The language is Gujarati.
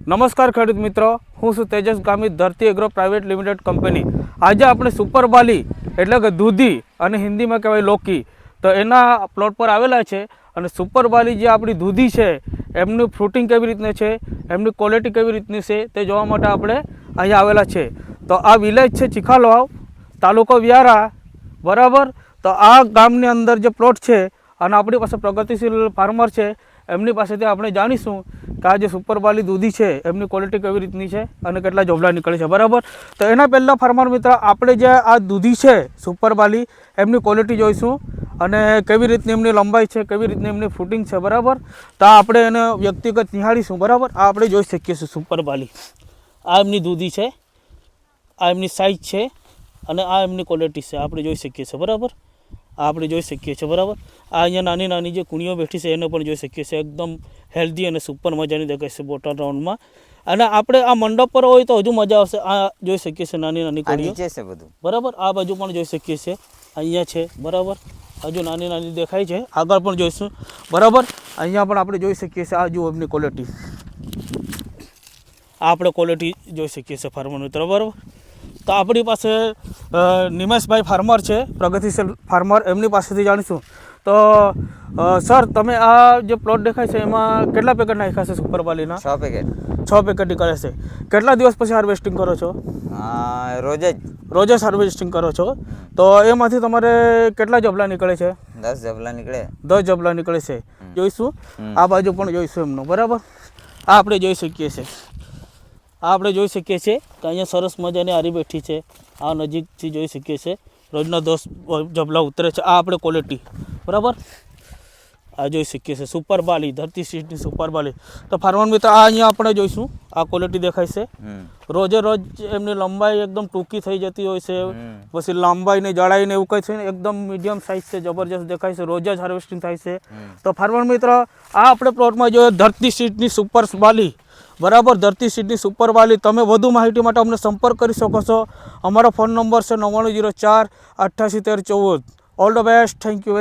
નમસ્કાર ખેડૂત મિત્રો, હું છું તેજસ ગામિત, ધરતી એગ્રો પ્રાઇવેટ લિમિટેડ કંપની આજે આપણે સુપર બાલી એટલે કે દૂધી અને હિન્દીમાં કહેવાય લોકી. તો એના પ્લોટ પર આવેલા છે અને સુપર બાલી જે આપણી દૂધી છે, એમનું ફ્રૂટિંગ કેવી રીતની છે, એમની ક્વોલિટી કેવી રીતની છે, તે જોવા માટે આપણે અહીંયા આવેલા છે. તો આ વિલેજ છે ચીખાલવાવ, તાલુકો વ્યારા, બરાબર? તો આ ગામની અંદર જે પ્લોટ છે અને આપણી પાસે પ્રગતિશીલ ફાર્મર છે એમની પાસેથી આપણે જાણીશું કે આ જે સુપરવાલી દૂધી છે, એમની ક્વોલિટી કેવી રીતની છે અને કેટલા જોબલા નીકળે છે, બરાબર? તો એના પહેલાં ફાર્મર મિત્ર, આપણે જે આ દૂધી છે, સુપરવાલી, એમની ક્વોલિટી જોઈશું અને કેવી રીતની એમની લંબાઈ છે, કેવી રીતની એમની ફૂટિંગ છે, બરાબર? તો આપણે એને વ્યક્તિગત નિહાળીશું, બરાબર? આ આપણે જોઈ શકીએ છીએ સુપરવાલી. આ એમની દૂધી છે, આ એમની સાઇઝ છે અને આ એમની ક્વોલિટી છે, આપણે જોઈ શકીએ છીએ, બરાબર? આ આપણે જોઈ શકીએ છીએ બરાબર? આ અહીંયા નાની નાની જે કુણીઓ બેઠી છે એને પણ જોઈ શકીએ છીએ. એકદમ હેલ્ધી અને સુપર મજાની દેખાય છે બોટલ રાઉન્ડમાં અને આપણે આ મંડપ પર હોય તો હજુ મજા આવશે. આ જોઈ શકીએ છીએ નાની નાની કુણીઓ. છે બધું. બરાબર? આ બાજુ પણ જોઈ શકીએ છીએ. અહીંયા છે બરાબર? હજુ નાની નાની દેખાય છે. આગળ પણ જોઈશું. બરાબર? અહીંયા પણ આપણે જોઈ શકીએ છીએ. આ જુઓ એમની ક્વોલિટી આ આપણે ક્વોલિટી જોઈ શકીએ છીએ ફાર્મર મિત્રો બરાબર? તો આપણી પાસે નિમેશભાઈ ફાર્મર છે પ્રગતિશીલ ફાર્મર એમની પાસેથી જાણીશું. તો સર તમે આ જે પ્લોટ દેખાય છે એમાં કેટલા પેકેટ નાખ્યા છે સુપરબાલીના છ પેકેટ છ પેકેટ નીકળે છે. કેટલા દિવસ પછી હાર્વેસ્ટિંગ કરો છો? રોજ જ. રોજ જ હાર્વેસ્ટિંગ કરો છો? તો એમાંથી તમારે કેટલા જબલા નીકળે છે? દસ જબલા નીકળે. દસ જબલા નીકળે છે. જોઈશું? આ બાજુ પણ જોઈશું એમનું બરાબર? આ આપણે જોઈ શકીએ છીએ. આ આપણે જોઈ શકીએ છીએ કે અહીંયા સરસ મજાની આરી બેઠી છે. આ નજીકથી જોઈ શકીએ છીએ. રોજના દસ જબલા ઉતરે છે. આ આપણે ક્વોલિટી બરાબર? આ જોઈ શકીએ છીએ. સુપર બાલી ધરતી સીટની સુપર બાલી તો ફાર્મર મિત્ર આ અહીંયા આપણે જોઈશું. આ ક્વોલિટી દેખાય છે. રોજે રોજ એમની લંબાઈ એકદમ ટૂંકી થઈ જતી હોય છે. પછી લંબાઈ ને જળાઈ ને એવું કંઈ છે ને એકદમ મીડિયમ સાઇઝ છે જબરજસ્ત દેખાય છે. રોજ જ હાર્વેસ્ટિંગ થાય છે. તો ફાર્મર મિત્ર આ આપણે પ્લોટમાં જોઈએ ધરતી સીટની સુપર બાલી બરાબર ધરતી સીટની સુપરવાલી. તમે વધુ માહિતી માટે અમને સંપર્ક કરી શકો છો. અમારો ફોન નંબર છે નવ્વાણું જીરો ચાર અઠ્ઠાસી તેર ચૌદ. All the best. Thank you very